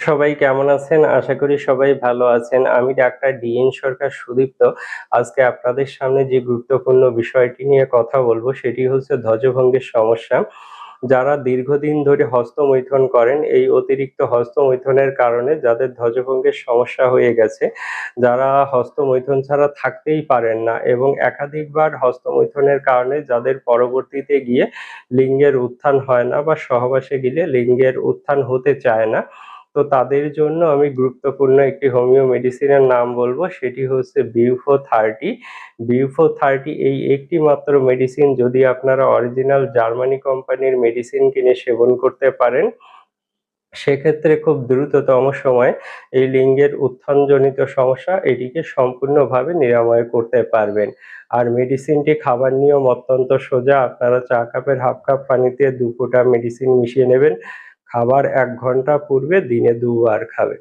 সবাই কেমন আছেন? আশা করি সবাই ভালো আছেন। আমি ডাক্তার ডিএন সরকার সুদীপ্ত। আজকে আপনাদের সামনে যে গুরুত্বপূর্ণ বিষয়টি নিয়ে কথা বলব সেটি হচ্ছে ধ্বজভঙ্গের সমস্যা। যারা দীর্ঘদিন ধরে হস্তমৈথুন করেন, এই অতিরিক্ত হস্তমৈথুনের কারণে যাদের ধ্বজভঙ্গের সমস্যা হয়ে গেছে, যারা হস্তমৈথুন ছাড়া থাকতেই পারেন না এবং একাধিকবার হস্তমৈথুনের কারণে যাদের পরবর্তীতে গিয়ে লিঙ্গের উত্থান হয় না বা সহবাসে গেলে লিঙ্গের উত্থান হতে চায় না। তো তাদের জন্য আমি গুরুত্বপূর্ণ একটি হোমিও মেডিসিনের নাম বলব, সেটি হচ্ছে বিউফো থার্টি বিউফো থার্টি এই একটি মাত্র মেডিসিন, যদি আপনারা অরিজিনাল জার্মানি কোম্পানির মেডিসিন কিনে সেবন করতে পারেন, সেক্ষেত্রে খুব দ্রুততম সময়ে এই লিঙ্গের উত্থানজনিত সমস্যা এটিকে সম্পূর্ণভাবে নিরাময় করতে পারবেন। আর মেডিসিনটি খাবার নিয়ম অত্যন্ত সোজা, আপনারা চা কাপের হাফ কাপ পানিতে দু ফোঁটা মেডিসিন মিশিয়ে নেবেন। খাবার এক ঘণ্টা পূর্বে দিনে দুবার খাবেন